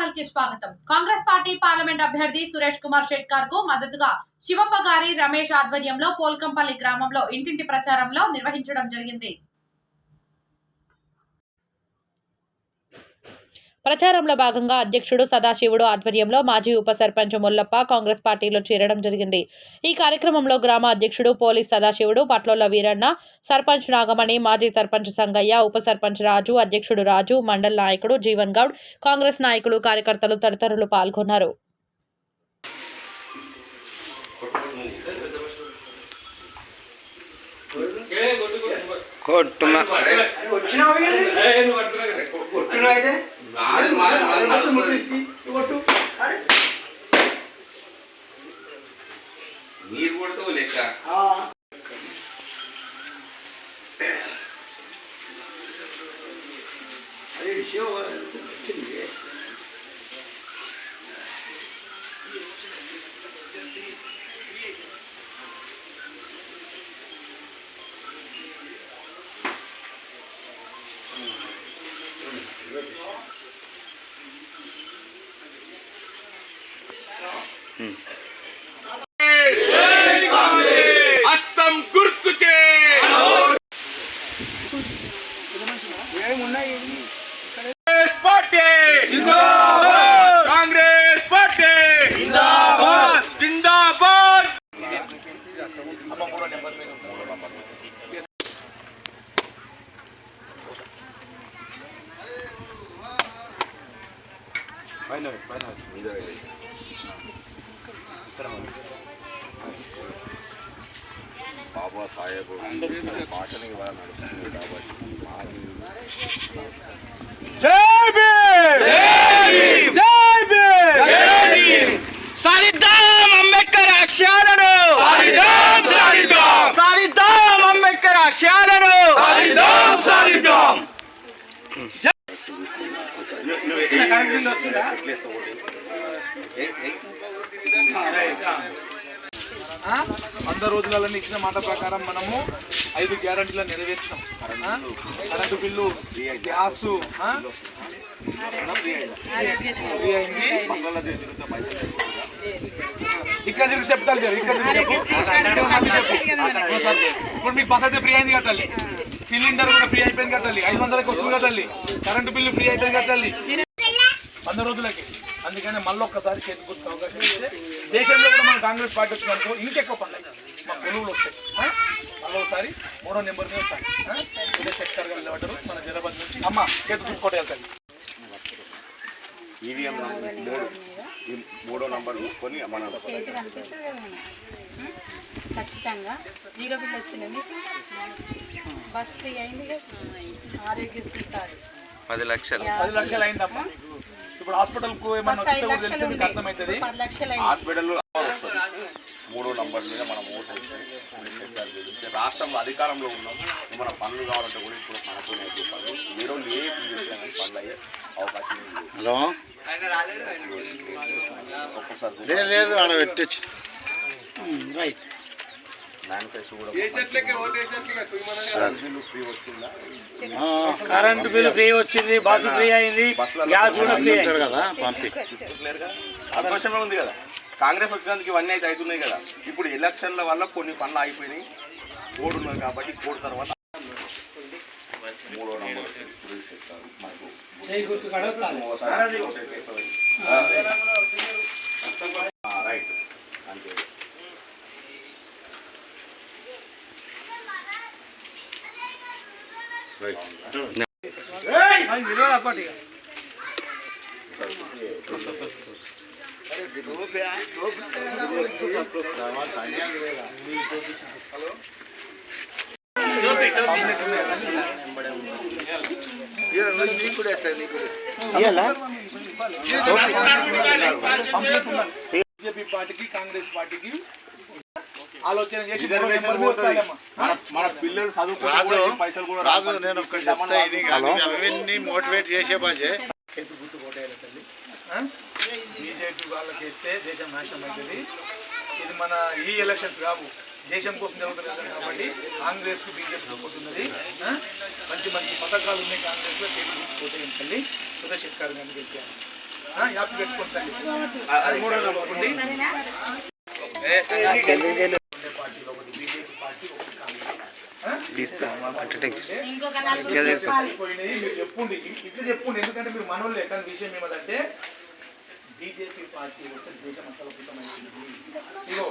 ఛానల్కి స్వాగతం. Congress party parliament అభ్యర్థి సురేష్ కుమార్ షెట్కార్కు మద్దతుగా శివప్ప గారి రమేష్ ఆధ్వర్యంలో పోల్కంపల్లి గ్రామంలో ఇంటింటి ప్రచారంలో నిర్వహించడం జరిగింది. ప్రచారంలో భాగంగా అధ్యక్షుడు సదాశివుడు ఆధ్వర్యంలో మాజీ ఉప సర్పంచ్ మొల్లప్ప కాంగ్రెస్ పార్టీలో చేరడం జరిగింది. ఈ కార్యక్రమంలో గ్రామ అధ్యక్షుడు పోలీస్ సదాశివుడు పట్లోల వీరన్న సర్పంచ్ నాగమణి మాజీ సర్పంచ్ సంగయ్య ఉప సర్పంచ్ రాజు అధ్యక్షుడు రాజు మండల్ నాయకుడు జీవన్ గౌడ్ కాంగ్రెస్ నాయకులు కార్యకర్తలు తదితరులు పాల్గొన్నారు. కొట్టున్నా 买买买买 కాంగ్రెస్ పార్టీ కాంగ్రెస్ పార్టీ జిందాబాద్ బాబా సాహెబ్ పాటలు ఇవాళ నడుస్తుంది కాబట్టి మాది సాధిద్దాం అంబేద్కర్ ఆశయాలను సాధిద్దాం సాధిద్దాం సాధిద్దాం అంబేద్కర్ ఆశయాలను సాధిద్దాం సాధిద్దాం ఆ? వంద రోజులలో ఇచ్చిన మాట ప్రకారం మనము ఐదు గ్యారంటీలను నెరవేర్చాం? కరెంటు బిల్లు గ్యాస్ ఇక్కడ తిరిగి చెప్తాను ఇక్కడ తిరిగి. ఇప్పుడు మీకు బస్ అయితే ఫ్రీ అయింది కదా తల్లి. సిలిండర్ కూడా ఫ్రీ అయిపోయింది కదా తల్లి. ఐదు వందలకి వస్తుంది కదా తల్లి. కరెంటు బిల్లు ఫ్రీ అయిపోయింది కదా తల్లి. వంద రోజులకి. అందుకని మళ్ళీ ఒక్కసారి చేతి గుర్తు అవకాశం ఇస్తే దేశంలో కూడా మన కాంగ్రెస్ పార్టీ వచ్చిందనుకో ఇంకెక్కువ పండుగ. మా కొనుగోలు వస్తాయి? మళ్ళీ ఒకసారి మూడో నెంబర్ మీద వస్తాయి. శెట్కర్ గారు నిలబడ్డారు. మన జనపద నుంచి. అమ్మ చేతి గుర్తు కొట్టే వెళ్తాయి ఈవీఎం మూడు. ఈ మూడో నంబర్ చూసుకొని మన ఖచ్చితంగా. జీరో బిల్ వచ్చింది మీకు? బస్ ఫ్రీ అయింది ఆరోగ్యశ్రీ కార్డు. పది లక్షలు. పది లక్షలు అయిందమ్మా. ఇప్పుడు హాస్పిటల్కు ఏమన్నా బస్ వస్తే ఐదు కూడా లక్షలు తెలిసి మీకు ఉంది. అర్థమవుతుంది హాస్పిటల్ మూడో నంబర్ మీద మనం ఓటు వేస్తే రాష్ట్రంలో అధికారంలో ఉన్నాం. మన పనులు కావాలంటే కూడా ఇప్పుడు మనతోనే అయిపోతారు మీరు ఏ పనులు అయ్యే అవకాశం లేదు. హలో? ఒక్కసారి లేదు లేదు ఆడ పెట్టచ్చు. రైట్ మేనిఫెస్టో కూడా బిల్లు ఫ్రీ వచ్చిందా కరెంటు బిల్ ఫ్రీ వచ్చింది బస్సు ఫ్రీ అయింది గ్యాస్ కూడా ఫ్రీ అయింది. కదా పంపి. అవకాశమే ఉంది. కదా? కాంగ్రెస్ వచ్చినందుకు ఇవన్నీ అయితే అవుతున్నాయి కదా. ఇప్పుడు ఎలక్షన్ల వల్ల కొన్ని పనులు ఆగిపోయినాయి. కోడ్ ఉన్నది కాబట్టి కోడ్ తర్వాత మూడో నంబర్ మనకు రైట్. అంతే. బీజేపీ పార్టీకి కాంగ్రెస్ పార్టీకి ఆలోచన చేసి. మన మన పిల్లలు చదువుకుని రాజు. నేను ఒక్కటి చెప్తా ఇది కాదు అవన్నీ మోటివేట్ చేసే బాజే చేతి గుర్తు కొట్టేయాలి తల్లి? బీజేపీ వాళ్ళకి వేస్తే దేశం నాశనం అవుతుంది ఇది మన ఈ ఎలక్షన్స్ కావు దేశం కోసం జరుగుతుంది కాబట్టి కాంగ్రెస్కు బీజేపీ ఆ? మంచి మంచి పథకాలు ఉన్నాయి కాంగ్రెస్లో చేతి గుర్తు కొట్టేయండి తల్లి సురేష్ శెట్కర్ గారిని గెలిపారు ఆ, యాప్. అది మూడో మీరు చెప్పుండి ఇట్లా చెప్పుండి. ఎందుకంటే మీరు మనోళ్ళే కానీ విషయం ఏమంటే బీజేపీ పార్టీ వస్తే దేశం ఇగో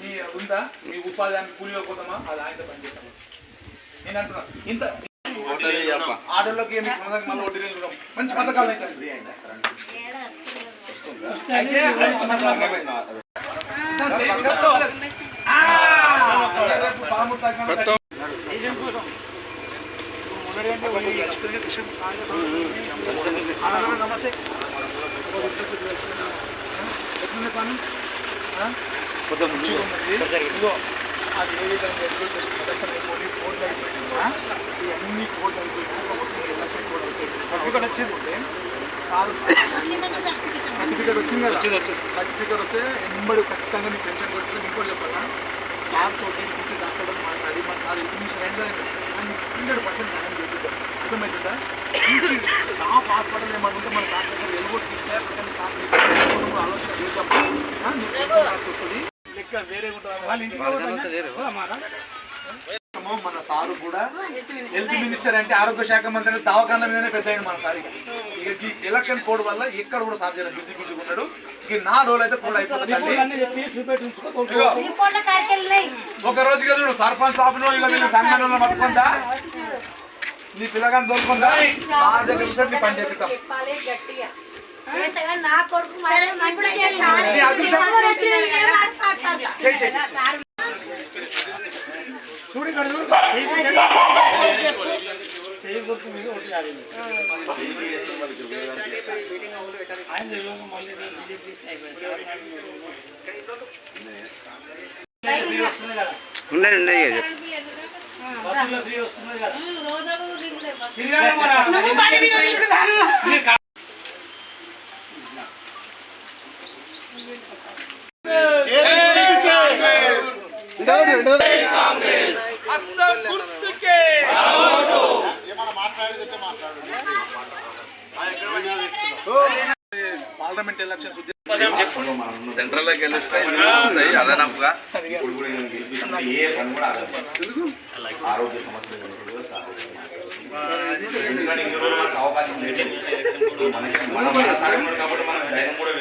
మీ- ఉందా? మీ ఉపాధి హామీ కూలీలో పోతామా? అది ఆయనతో పనిచేస్తాము నేను అంటున్నా ఇంత ఆడోళ్ళకి ఏమి మళ్ళీ వడ్డీ. మంచి పథకాలు అయితే. అయితే అది నమస్తే అది ఏ విధంగా ఎలక్షన్ అయిపోయింది. సర్టిఫికెట్ వచ్చింది ఉంటే, సర్టిఫికెట్ వచ్చింది కదా? సర్టిఫికెట్ వస్తే ఎంబడి ఖచ్చితంగా నీకు పెన్షన్ కొడుతుంది ఇంకోటి చెప్పాలా? సార్ తోటి ఇంటికి డాక్టర్ మాట్లాడి మా సార్ ఇంటికి అయిందని హండ్రెడ్ పర్సెంట్ సాయం చేపిద్దాం అర్థమవుతుందా ఇంటి టాప్ హాస్పిటల్ ఏమన్నా ఉంటే మన డాక్టర్ ఎలుగొట్టి ఆలోచన చేద్దాం. వస్తుంది. లెక్క వేరే ఉంటుంది. మన సారు కూడా హెల్త్ మినిస్టర్ అంటే ఆరోగ్య శాఖ మంత్రి అంటే దవాఖాన మీదనే పెద్ద మన సార్. ఇక. ఈ ఎలక్షన్ కోడ్ వల్ల ఎక్కడ కూడా సార్ చేయడం బిజీ బిజీగా ఉన్నాడు. ఇక నా రోజులు అయితే కోడ్ అయిపోతుంది ఒక రోజు చూడు సర్పంచ్ సాబును ఇక వీళ్ళు సంఘాలలో పట్టుకుందా నీ పిల్లగాని దొరుకుందా సార్ దగ్గర కూర్చొని నీ పని చేపిస్తాం. కానీ నా కొడుకు చూడు ఇక్కడ చూడు చేయి గుర్తు మీద ఒకటి ఆడింది ఆయన తెలియక మళ్ళీ బీజేపీ అయిపోయింది ఫ్రీ వస్తుంది కదా బస్సులో ఫ్రీ వస్తుంది కదా సెంట్రల్లోకి గెలిస్తే అదనపుగా. ఆరోగ్య సమస్యలు అవకాశం మన కాబట్టి మన ధైర్యం కూడా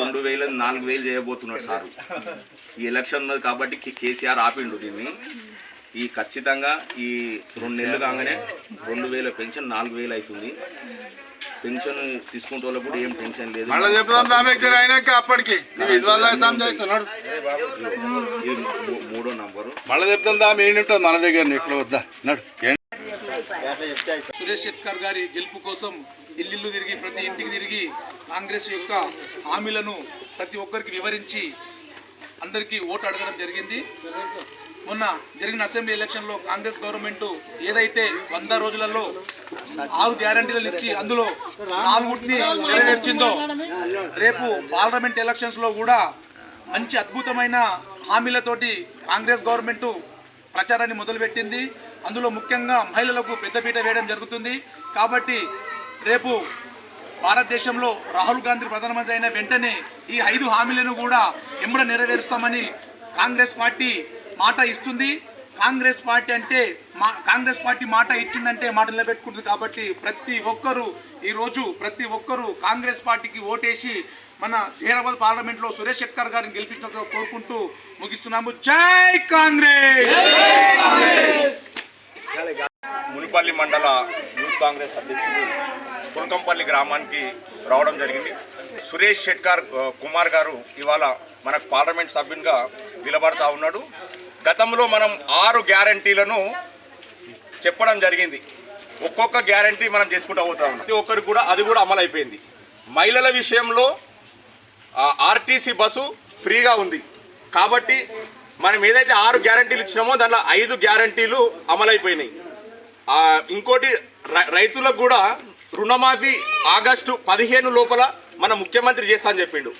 రెండు వేలు నాలుగు వేలు చేయబోతున్నాడు సారు. ఈ ఎలక్షన్ ఉన్నది కాబట్టి కేసీఆర్ ఆపిండు దీన్ని. ఈ ఖచ్చితంగా ఈ రెండు నెలలు కాగానే రెండు వేల పెన్షన్ నాలుగు వేలు అవుతుంది. పెన్షన్ తీసుకుంటే కూడా ఏం టెన్షన్ లేదు. మళ్ళీ చెప్తాం రామేశ్వర అయినాక అప్పటికి. మూడో నంబరు. మళ్ళీ చెప్తాం దా మెయిన్ ఉంటుంది మన దగ్గర ఇక్కడ వద్దా? నడు. సురేష్ శెట్కర్ గారి గెలుపు కోసం ఇల్లు తిరిగి ప్రతి ఇంటికి తిరిగి కాంగ్రెస్ యొక్క హామీలను ప్రతి ఒక్కరికి వివరించి అందరికీ ఓటు అడగడం జరిగింది. మొన్న జరిగిన అసెంబ్లీ ఎలక్షన్లో కాంగ్రెస్ గవర్నమెంట్ ఏదైతే వంద రోజులలో ఆరు గ్యారంటీలు ఇచ్చి అందులో నాలుగుటిని నెరవేర్చిందో రేపు పార్లమెంట్ ఎలక్షన్స్లో కూడా మంచి అద్భుతమైన హామీలతోటి కాంగ్రెస్ గవర్నమెంట్ ప్రచారాన్ని మొదలుపెట్టింది. అందులో ముఖ్యంగా మహిళలకు పెద్దపీట వేయడం జరుగుతుంది. కాబట్టి రేపు భారతదేశంలో రాహుల్ గాంధీ ప్రధానమంత్రి అయిన వెంటనే ఈ ఐదు హామీలను కూడా ఎమ్మడ నెరవేరుస్తామని కాంగ్రెస్ పార్టీ మాట ఇస్తుంది. కాంగ్రెస్ పార్టీ అంటే మా కాంగ్రెస్ పార్టీ మాట ఇచ్చిందంటే మాట నిలబెట్టుకుంటుంది కాబట్టి ప్రతి ఒక్కరూ ఈరోజు ప్రతి ఒక్కరూ కాంగ్రెస్ పార్టీకి ఓటేసి మన జహీరాబాద్ పార్లమెంట్లో సురేష్ శెట్కర్ గారిని గెలిపించినట్టు కోరుకుంటూ ముగిస్తున్నాము. జై కాంగ్రెస్! మునిపల్లి మండల యూత్ కాంగ్రెస్ అధ్యక్షుడు పుల్కంపల్లి గ్రామానికి రావడం జరిగింది. సురేష్ షెట్కార్ కుమార్ గారు ఇవాళ మనకు పార్లమెంట్ సభ్యునిగా నిలబడతా ఉన్నాడు. గతంలో మనం ఆరు గ్యారంటీలను చెప్పడం జరిగింది. ఒక్కొక్క గ్యారంటీ మనం చేసుకుంటూ పోతా ఉన్నాం. ప్రతి ఒక్కరికి కూడా అది కూడా అమలు అయిపోయింది మహిళల విషయంలో ఆర్టీసీ బస్సు ఫ్రీగా ఉంది. కాబట్టి మనం ఏదైతే ఆరు గ్యారంటీలు ఇచ్చినామో దాంట్లో ఐదు గ్యారంటీలు అమలైపోయినాయి. ఇంకోటి రైతులకు కూడా రుణమాఫీ ఆగస్టు పదిహేను లోపల మన ముఖ్యమంత్రి చేస్తా అని చెప్పిండు.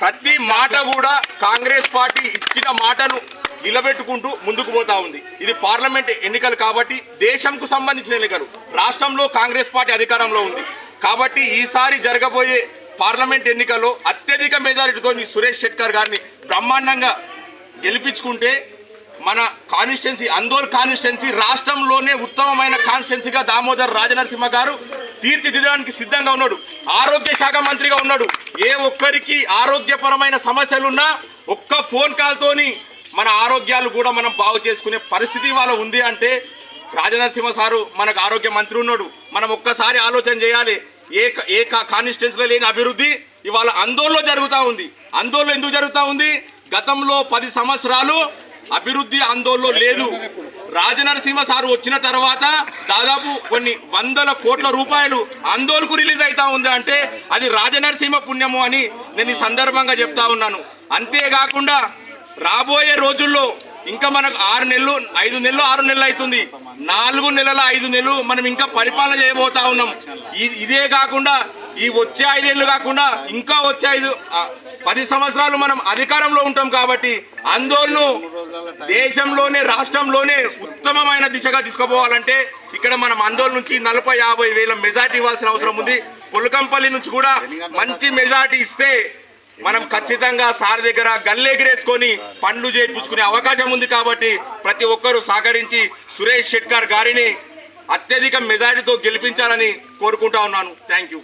ప్రతి మాట కూడా కాంగ్రెస్ పార్టీ ఇచ్చిన మాటను నిలబెట్టుకుంటూ ముందుకు పోతా ఉంది. ఇది పార్లమెంట్ ఎన్నికలు కాబట్టి దేశంకు సంబంధించిన ఎన్నికలు. రాష్ట్రంలో కాంగ్రెస్ పార్టీ అధికారంలో ఉంది. కాబట్టి ఈసారి జరగబోయే పార్లమెంట్ ఎన్నికల్లో అత్యధిక మెజారిటీతో మీ సురేష్ షెట్కర్ గారిని బ్రహ్మాండంగా గెలిపించుకుంటే మన కాన్స్టిట్యున్సీ అందోల్ కాన్స్టిట్యున్సీ రాష్ట్రంలోనే ఉత్తమమైన కాన్స్టిట్యున్సీగా దామోదర్ రాజనరసింహ గారు తీర్చిదిద్దడానికి సిద్ధంగా ఉన్నాడు. ఆరోగ్య శాఖ మంత్రిగా ఉన్నాడు. ఏ ఒక్కరికి ఆరోగ్యపరమైన సమస్యలున్నా ఒక్క ఫోన్ కాల్తోని మన ఆరోగ్యాలు కూడా మనం బాగు చేసుకునే పరిస్థితి వాళ్ళ ఉంది అంటే రాజనరసింహ సారు మనకు ఆరోగ్య మంత్రి ఉన్నాడు. మనం ఒక్కసారి ఆలోచన చేయాలి. ఏ ఏ కాన్స్టిట్యున్సీలో లేని అభివృద్ధి ఇవాళ అందోల్లో జరుగుతూ ఉంది. అందోల్లో ఎందుకు జరుగుతూ ఉంది? గతంలో పది సంవత్సరాలు అభివృద్ధి ఆందోళనలో లేదు. రాజనరసింహ సారు వచ్చిన తర్వాత దాదాపు కొన్ని వందల కోట్ల రూపాయలు ఆందోళనకు రిలీజ్ అవుతా ఉంది అంటే అది రాజనరసింహ పుణ్యము అని నేను ఈ సందర్భంగా చెప్తా ఉన్నాను. అంతేకాకుండా రాబోయే రోజుల్లో ఇంకా మనకు ఆరు నెలలు ఐదు నెలలు ఆరు నెలలు అవుతుంది. నాలుగు నెలల ఐదు నెలలు మనం ఇంకా పరిపాలన చేయబోతా ఉన్నాం. ఇదే కాకుండా ఈ వచ్చే ఐదేళ్ళు కాకుండా ఇంకా వచ్చే ఐదు పది సంవత్సరాలు మనం అధికారంలో ఉంటాం కాబట్టి ఆందోళన దేశంలోనే రాష్ట్రంలోనే ఉత్తమమైన దిశగా తీసుకుపోవాలంటే ఇక్కడ మనం ఆందోళన నుంచి నలభై యాభై వేల మెజార్టీ ఇవ్వాల్సిన అవసరం ఉంది. పులకంపల్లి నుంచి కూడా మంచి మెజార్టీ ఇస్తే మనం ఖచ్చితంగా సార్ దగ్గర గల్లెగిరేసుకొని పండ్లు చేయించుకునే అవకాశం ఉంది కాబట్టి ప్రతి ఒక్కరూ సహకరించి సురేష్ షెట్కర్ గారిని అత్యధిక మెజారిటీతో గెలిపించాలని కోరుకుంటా ఉన్నాను. Thank you